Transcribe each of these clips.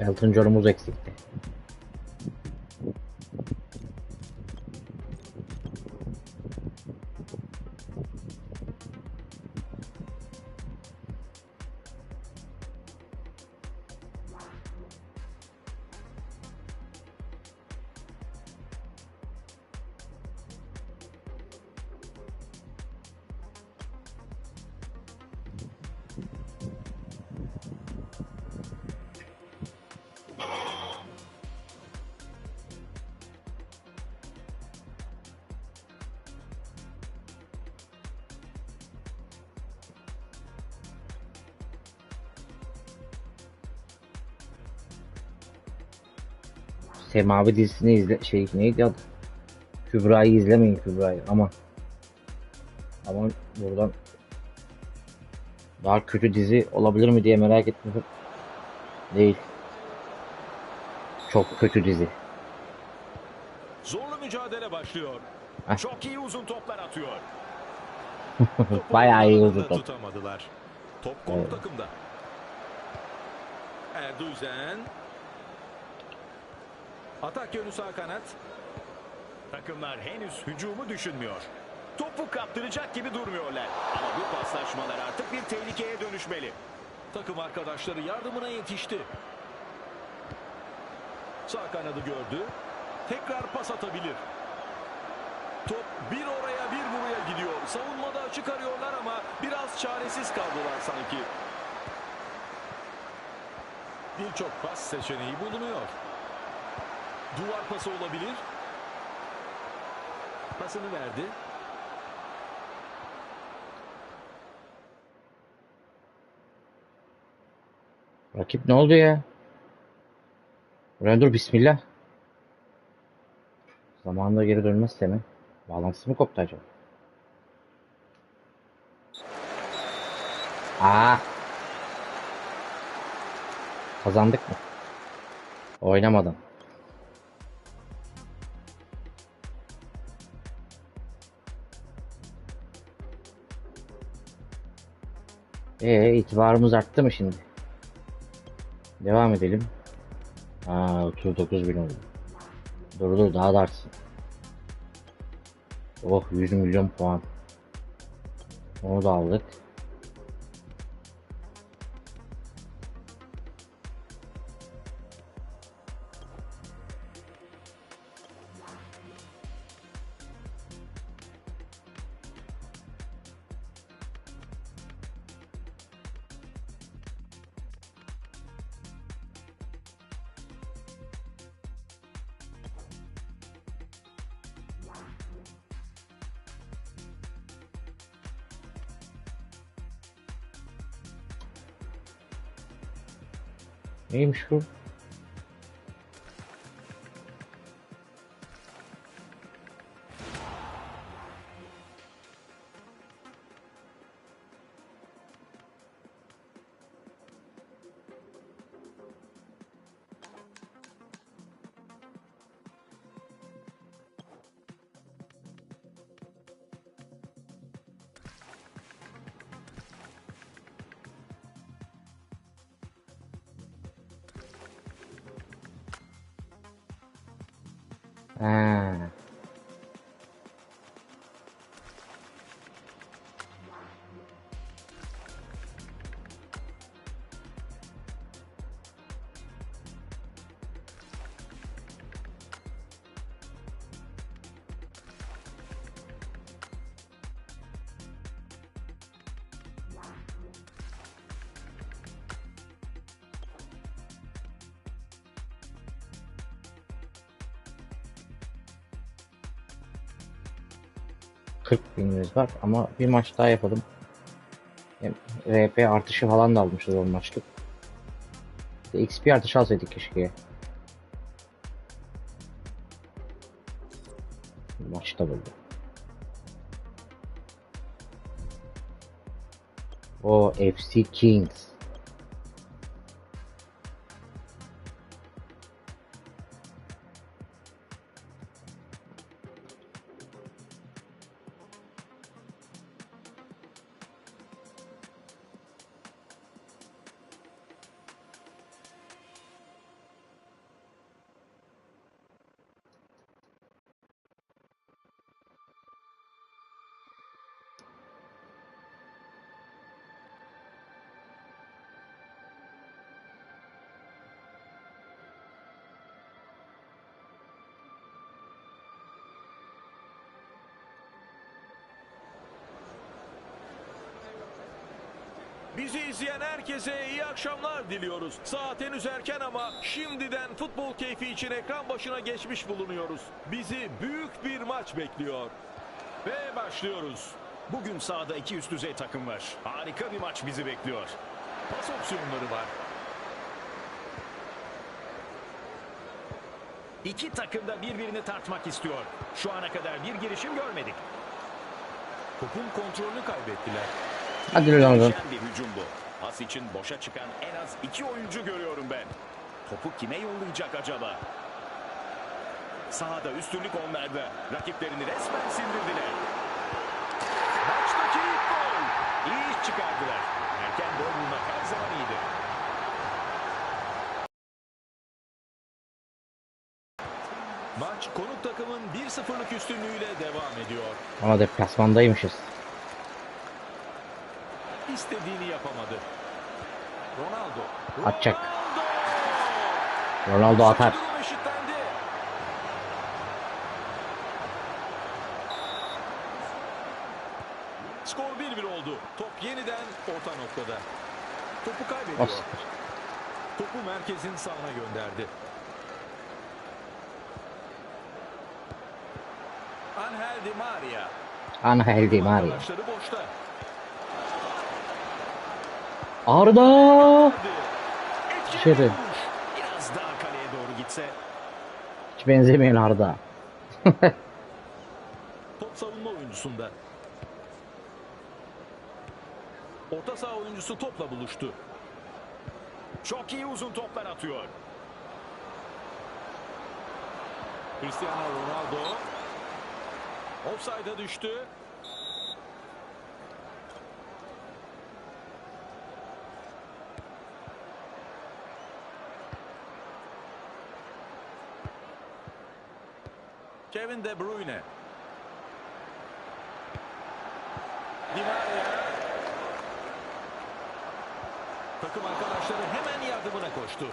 Elton John'umuz eksikti. Semavi dizisini izle şey neydi adı? Kübra'yı izlemeyin Kübra'yı ama ama buradan daha kötü dizi olabilir mi diye merak ettim. Değil. Çok kötü dizi. Zorlu mücadele başlıyor. Heh. Çok iyi uzun toplar atıyor. Bayağı iyi uzun top. Tutamadılar. Top konu Evet. takımda. Erduzen. Atak yönü sağ kanat. Takımlar henüz hücumu düşünmüyor. Topu kaptıracak gibi durmuyorlar. Ama bu paslaşmalar artık bir tehlikeye dönüşmeli. Takım arkadaşları yardımına yetişti. Sağ kanadı gördü. Tekrar pas atabilir. Top bir oraya bir buraya gidiyor. Savunmada açık arıyorlar ama biraz çaresiz kaldılar sanki. Birçok pas seçeneği bulunuyor. Duvar pası olabilir. Pasını verdi. Rakip ne oldu ya? Buraya dur bismillah. Zamanında geri dönmezse mi? Bağlantısı mı koptu acaba? Aa! Kazandık mı? Oynamadan. Ee, itibarımız arttı mı şimdi? Devam edelim. Aa 39 bin oldu. Dur dur daha da artsın. Oh 100 milyon puan. Onu da aldık. Neymiş bu? 嗯40 günümüz var ama bir maç daha yapalım. RP artışı falan da almışız 10 maçlık. XP artışı alsaydık keşke. Maçta böyle. O FC Kings. Bizi izleyen herkese iyi akşamlar diliyoruz. Saat henüz erken ama şimdiden futbol keyfi için ekran başına geçmiş bulunuyoruz. Bizi büyük bir maç bekliyor. Ve başlıyoruz. Bugün sahada iki üst düzey takım var. Harika bir maç bizi bekliyor. Pas opsiyonları var. İki takım da birbirini tartmak istiyor. Şu ana kadar bir girişim görmedik. Topun kontrolünü kaybettiler. Hadi bu. Pas için boşa çıkan en az iki oyuncu görüyorum ben. Topu kime yollayacak acaba? Sahada üstünlük onlarda. Rakiplerini resmen sindirdiler. Maçtaki ilk gol. İyi iş çıkardılar. Erken gol bulmak her zaman iyidir. Maç konuk takımın 1-0'lık üstünlüğüyle devam ediyor. Ama deplasmandaymışız. İstediğini yapamadı. Ronaldo. Atacak. Ronaldo! Atar. Skor 1-1 oldu. Top yeniden orta noktada. Topu kaybediyor. Topu merkezin sağına gönderdi. Angel Di Maria. Angel Di Maria. Arkadaşları boşta. Arda! Vuruş. Biraz daha kaleye doğru gitse. Hiç benzemeyen Arda. Top savunma oyuncusunda. Orta saha oyuncusu topla buluştu. Çok iyi uzun toplar atıyor. Cristiano Ronaldo. Offside'a düştü. Kevin De Bruyne. Di Maria. Takım arkadaşları hemen yardımına koştu.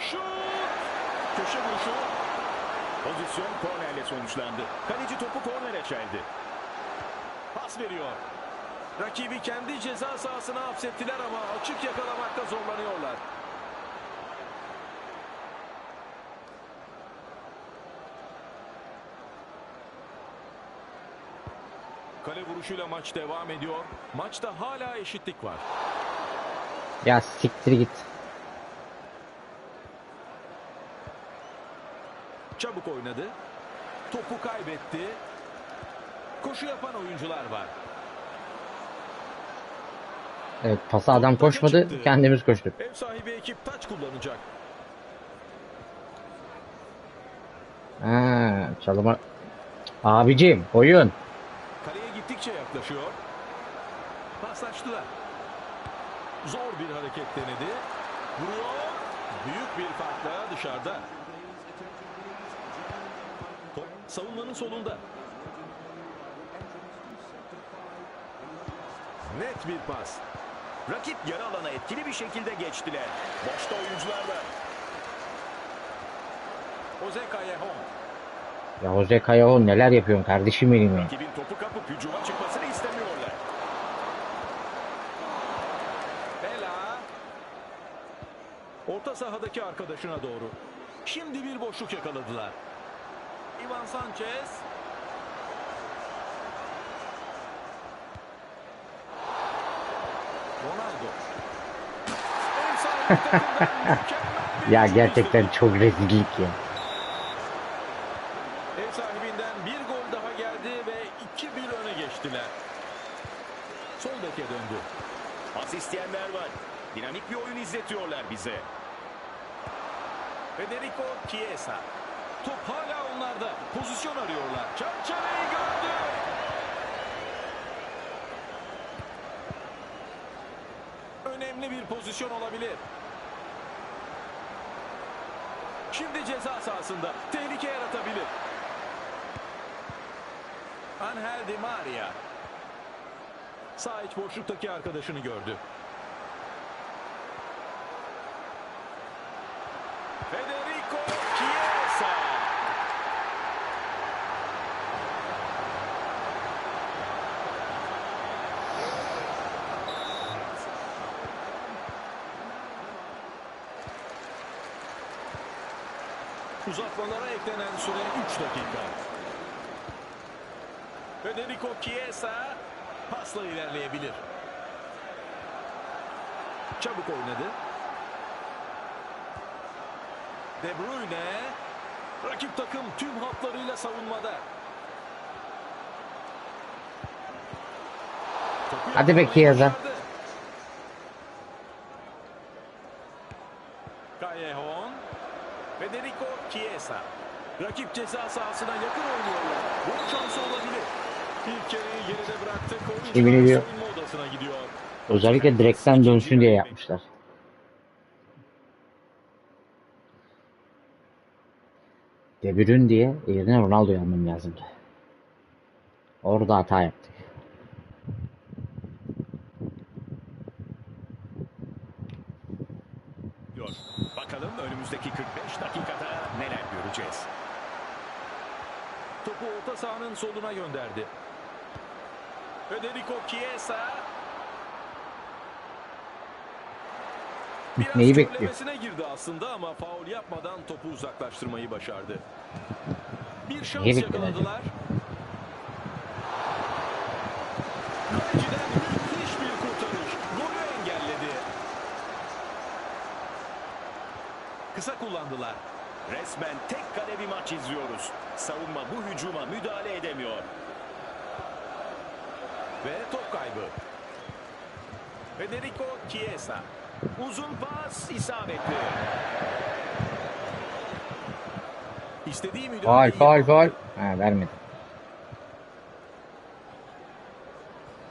Şut! Köşe vuruşu. Pozisyon kornerle sonuçlandı. Kaleci topu kornere çeldi. Pas veriyor. Rakibi kendi ceza sahasına hapsettiler ama açık yakalamakta zorlanıyorlar. Kale vuruşuyla maç devam ediyor. Maçta hala eşitlik var. Ya siktir git. Çabuk oynadı. Topu kaybetti. Koşu yapan oyuncular var. Evet pasa adam koşmadı. Kendimiz koştuk. Ev sahibi ekip taç kullanacak. Ha, çalıma. Abicim oyun. Kaleye gittikçe yaklaşıyor. Paslaştılar. Zor bir hareket denedi. Vuruyor. Büyük bir farkla dışarıda. Top savunmanın solunda. Net bir pas. Rakip yarı alana etkili bir şekilde geçtiler. Boşta oyuncular var. Jose Callejon. Ya Jose Cayo neler yapıyorsun kardeşim benim ya. Rakibin topu kapıp hücuma çıkmasını istemiyorlar. Bela. Orta sahadaki arkadaşına doğru. Şimdi bir boşluk yakaladılar. Ivan Sanchez. Ya gerçekten çok rezillik ya. Ev sahibinden bir gol daha geldi ve 2-1 öne geçtiler. Sol beke döndü. Pas isteyenler var. Dinamik bir oyun izletiyorlar bize. Federico Chiesa. Top hala onlarda. Pozisyon arıyorlar. Çerçeveyi gördü. Önemli bir pozisyon olabilir. Şimdi ceza sahasında. Tehlike yaratabilir. Angel Di Maria. Sağ iç boşluktaki arkadaşını gördü. Federico Chiesa. Uzatmalara eklenen süre 3 dakika. Federico Chiesa pasla ilerleyebilir. Çabuk oynadı. De Bruyne rakip takım tüm hatlarıyla savunmada. Topu Hadi be Chiesa. başardı. Callejon Federico Chiesa Rakip ceza sahasına yakın oynuyorlar. Gol şansı olabilir. İlk yereyi geride bıraktık. Yemin soyunma odasına gidiyor. Özellikle direkten dönsün diye yapmışlar. De Bruyne diye yerine Ronaldo'yu almam lazımdı. Orada hata yaptık. Soluna gönderdi. Federico Chiesa Biraz Neyi bekliyor? girdi aslında ama faul yapmadan topu uzaklaştırmayı başardı. Bir şans Neyi yakaladılar. Kaleciden müthiş bir kurtarış. Golü engelledi. Kısa kullandılar. Resmen tek kale bir maç izliyoruz. Savunma bu hücuma müdahale edemiyor. Ve top kaybı. Federico Chiesa. Uzun pas isabetli. İstediği Faal müdahaleyi faal yapamadı. faal. Ha vermedi.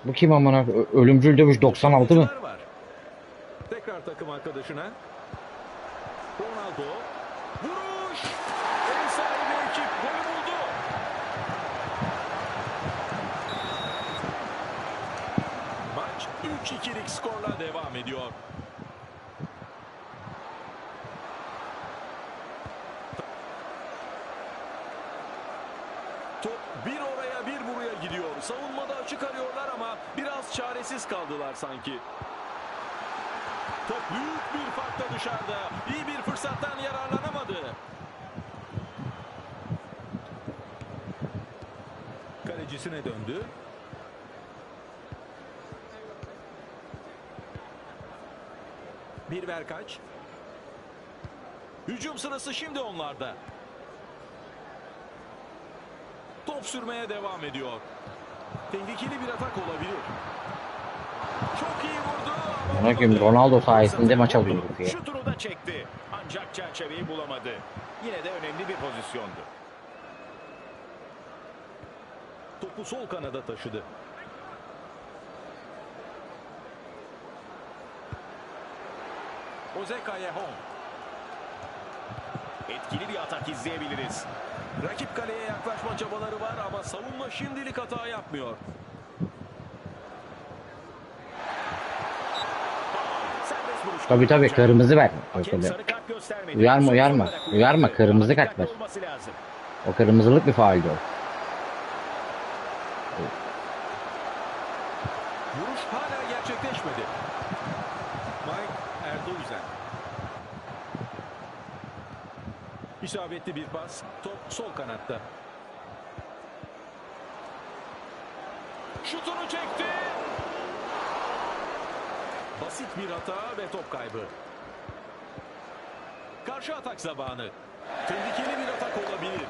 Bu kim amına? Ölümcül dövüş 96 mı? Var. Tekrar takım arkadaşına. Ronaldo. Vuruş. Ev sahibi ekip golü buldu. Maç 3-2'lik skorla devam ediyor. Top bir oraya bir buraya gidiyor. Savunmada açık arıyorlar ama biraz çaresiz kaldılar sanki. Top büyük bir farkla dışarıda. İyi bir fırsattan yararlanamadı. Kalecisine döndü. Bir ver kaç. Hücum sırası şimdi onlarda. Top sürmeye devam ediyor. Tehlikeli bir atak olabilir. Çok iyi vurdu. Ona gün Ronaldo sayesinde maç alıyorduk ya. Şutunu da çekti. Ancak çerçeveyi bulamadı. Yine de önemli bir pozisyondu. Topu sol kanada taşıdı. Jose Callejon. Etkili bir atak izleyebiliriz. Rakip kaleye yaklaşma çabaları var ama savunma şimdilik hata yapmıyor. Tabii tabii kırmızı ver. Hakem Öyle. sarı kart göstermedi. Uyarma, uyarma. Uyarma, kırmızı kart ver. O kırmızılık bir fauldü o. Vuruş hala gerçekleşmedi. Mike Erdoğan. İsabetli bir pas. Top sol kanatta. Şutunu çekti. Basit bir hata ve top kaybı. Karşı atak zamanı. Tehlikeli bir atak olabilir.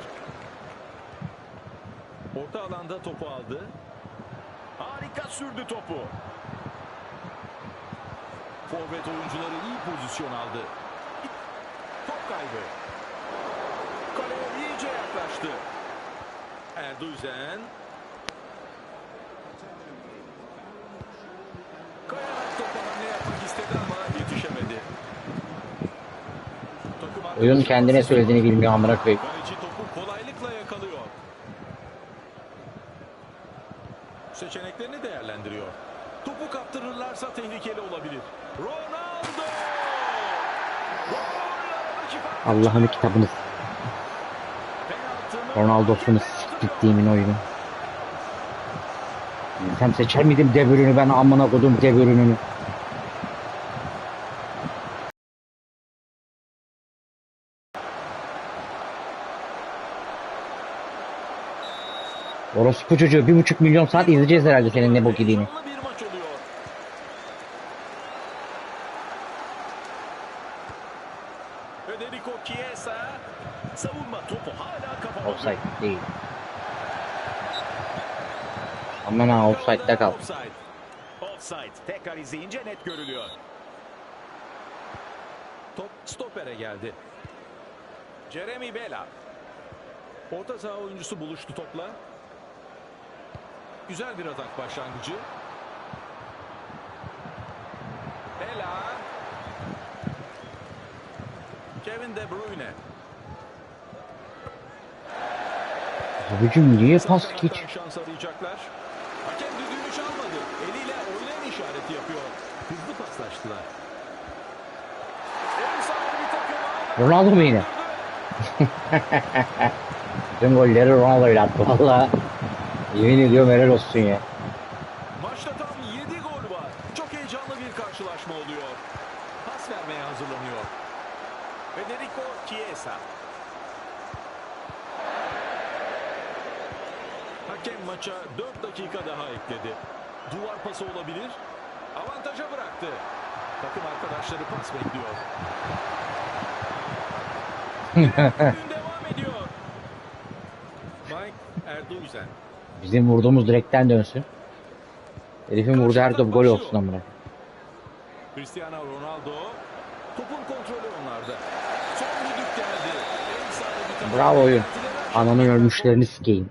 Orta alanda topu aldı. Harika sürdü topu. Forvet oyuncuları iyi pozisyon aldı. Top kaybı. Kaleye iyice yaklaştı. Erdoğan. Kayarak topa hamle yapmak istedi ama yetişemedi. Oyun kendine söylediğini bilmiyor amına koyayım. Allah'ını kitabınız. Ronaldo'sunuz gittiğimin oyunu. Sen seçer miydim devürünü ben amına kodum devürünü. Orospu çocuğu bir buçuk milyon saat izleyeceğiz herhalde senin ne bok yediğini. Değil. Aman ha offside'da kal. Offside. Offside. Tekrar izleyince net görülüyor. top stopere geldi. Jeremy Bela. Orta saha oyuncusu buluştu topla. Güzel bir atak başlangıcı. Bela. Kevin De Bruyne. Abicim niye pas geç? Şans arayacaklar. Hakem düdüğünü çalmadı. Eliyle oynayın işareti yapıyor. Hızlı paslaştılar. Ronaldo mu yine? Tüm golleri Ronaldo ile attı valla. Yemin ediyorum helal olsun ya. Maçta tam 7 gol var. Çok heyecanlı bir karşılaşma oluyor. Pas vermeye hazırlanıyor. Federico Chiesa. Hakem maça 4 dakika daha ekledi. Duvar pası olabilir. Avantaja bıraktı. Takım arkadaşları pas bekliyor. Oyun devam ediyor. Mike Erdoğan. Bizim vurduğumuz direkten dönsün. Herifin vurduğu her top gol olsun amına. Cristiano Ronaldo topun kontrolü onlarda. Son düdük geldi. Bravo oyun. Ananın ölmüşlerini sikeyim.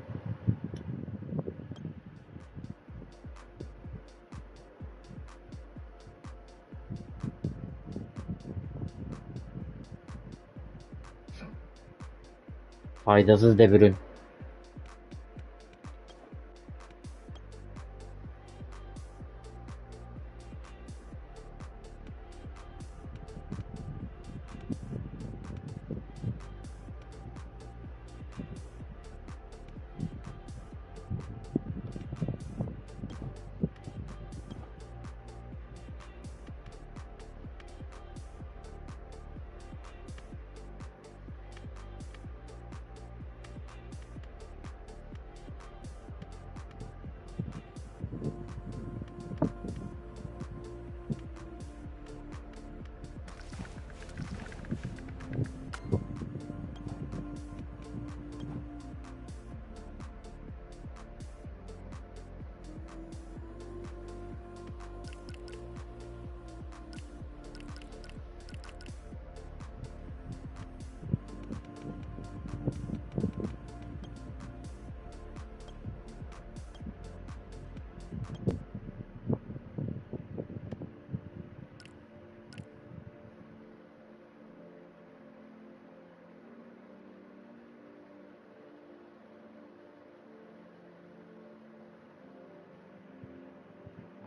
Faydasız devrim.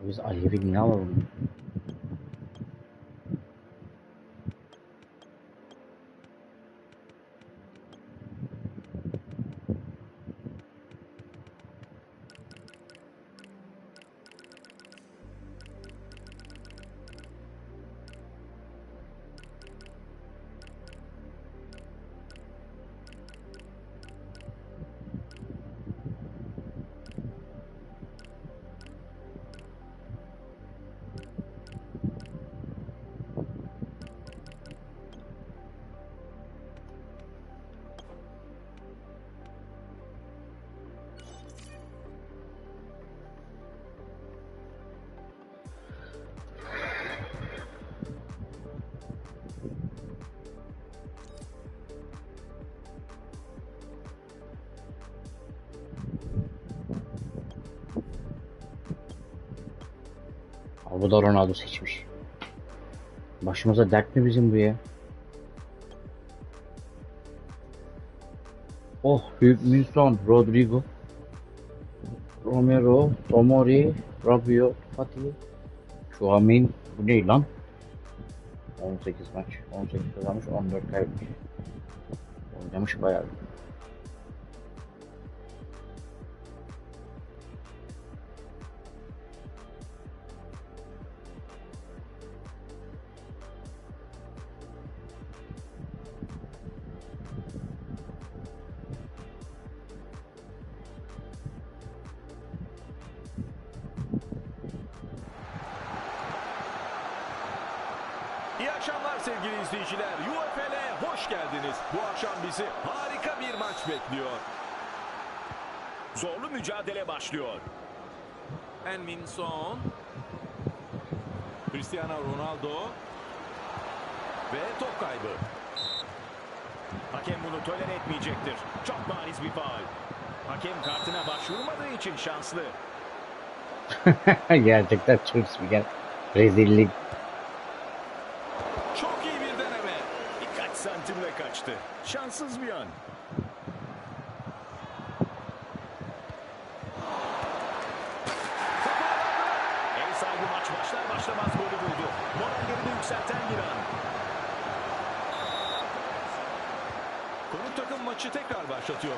who's are living now Bu da Ronaldo seçmiş. Başımıza dert mi bizim bu ya? Oh, Wilson, Rodrigo, Romero, Tomori, Rabiot, Fatih, Şuamin, bu ne lan? 18 maç, 18 kazanmış, 14 kaybetmiş. Oynamış bayağı. Harika bir maç bekliyor. Zorlu mücadele başlıyor. Enmin Son. Cristiano Ronaldo. Ve top kaybı. Hakem bunu tolere etmeyecektir. Çok bariz bir faul. Hakem kartına başvurmadığı için şanslı. Gerçekten Türk spiker. Rezillik. Çok iyi bir deneme. Birkaç santimle kaçtı. Şanssız bir an. Ev sahibi maç başlar başlamaz golü buldu. Morallerini yükselten bir an. Konuk takım maçı tekrar başlatıyor.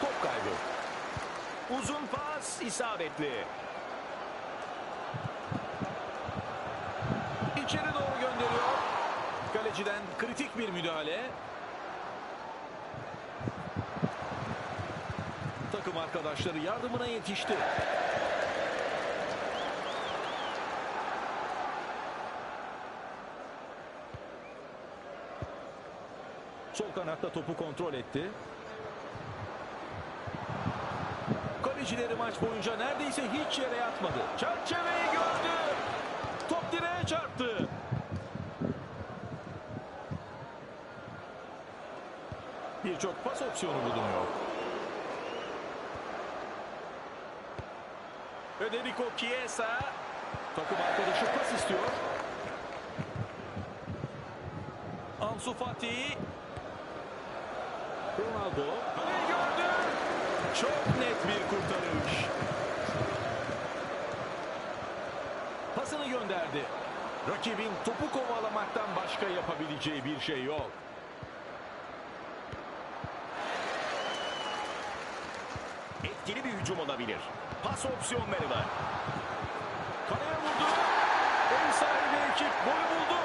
Top kaybı. Uzun pas isabetli. İçeri doğru gönderiyor. Kaleciden kritik bir müdahale. Takım arkadaşları yardımına yetişti. Sol kanatta topu kontrol etti. Kalecileri maç boyunca neredeyse hiç yere yatmadı. Çerçeveyi gördü. Top direğe çarptı. Birçok pas opsiyonu bulunuyor. Federico Chiesa takım arkadaşı pas istiyor. Ansu Fati Ronaldo Kaleyi gördü. Çok net bir kurtarış. Pasını gönderdi. Rakibin topu kovalamaktan başka yapabileceği bir şey yok. Etkili olabilir. Pas opsiyonları var. Kaleye vurdu. Ev sahibi ekip golü buldu.